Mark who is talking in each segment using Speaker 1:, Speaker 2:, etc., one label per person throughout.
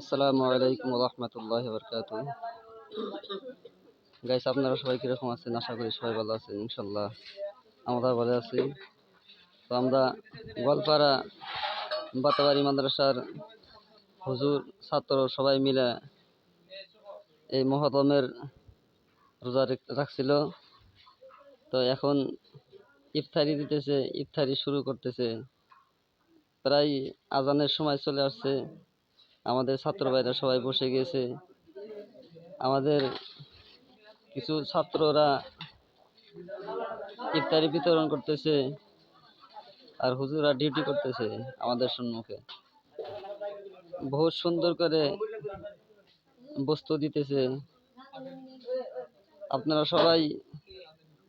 Speaker 1: আসসালামু আলাইকুম রহমতুল্লাহ বরকাত গাইস আপনারা সবাই কীরকম আছেন? আশা করি সবাই ভালো আছেন ইনশাল্লাহ আমরা ভালো আছি। তো আমরা গোয়ালপাড়া বাতাবাড়ি মাদ্রাসার হুজুর, ছাত্র সবাই মিলে এই মহরমের রোজা রাখছিল। তো এখন ইফতারি দিতেছে, ইফতারি শুরু করতেছে। প্রায় আজানের সময় চলে আসছে। আমাদের ছাত্র ভাইরা সবাই বসে গিয়েছে আমাদের কিছু ছাত্ররা ইফতারি বিতরণ করতেছে আর হুজুরা ডিউটি করতেছে আমাদের সম্মুখে। বহুত সুন্দর করে বস্তু দিতেছে। আপনারা সবাই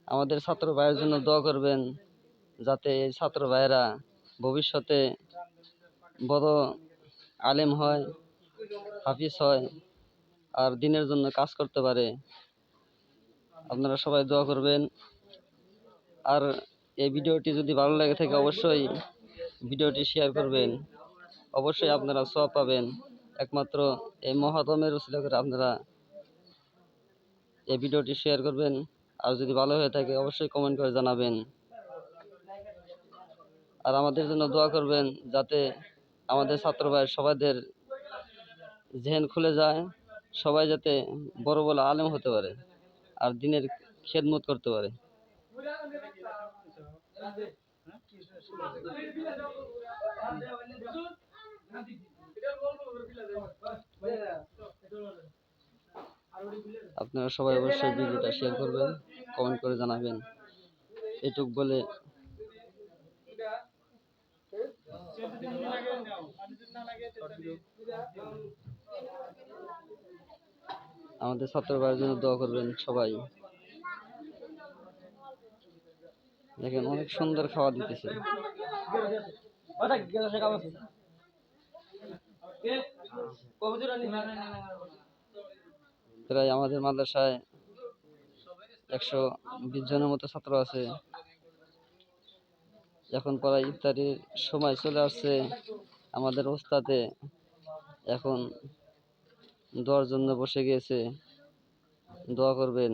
Speaker 1: আমাদের ছাত্র ভাইয়ের জন্য দোয়া করবেন, যাতে এই ছাত্র ভাইয়েরা ভবিষ্যতে বড় আলেম হয়, হাফিজ হয় আর দিনের জন্য কাজ করতে পারে। আপনারা সবাই দোয়া করবেন। আর এই ভিডিওটি যদি ভালো লাগে থাকে অবশ্যই ভিডিওটি শেয়ার করবেন। অবশ্যই আপনারা সব পাবেন। একমাত্র এই মহাতমের উচিত করে আপনারা এই ভিডিওটি শেয়ার করবেন। আর যদি ভালো হয়ে থাকে অবশ্যই কমেন্ট করে জানাবেন। আর আমাদের জন্য দোয়া করবেন যাতে আমাদের ছাত্র ভাই, সবাইদের জেহেন খুলে যায়, সবাই যাতে বড় বড় আলেম হতে পারে আর দিনের খেদমত করতে পারে। আপনারা সবাই অবশ্যই ভিডিওটা শেয়ার করবেন কমেন্ট করে জানাবেন। এটুক বলে আমাদের ছাত্র ভাইয়ের জন্য দোয়া করবেন সবাই। দেখেন, অনেক সুন্দর খাওয়া দিতেছে। প্রায় আমাদের মাদ্রাসায় একশো বিশ জনের মতো ছাত্র আছে। এখন প্রায় ইফতারির সময় চলে আসছে আমাদের ওস্তাদে এখন দোয়ার জন্য বসে গিয়েছে দোয়া করবেন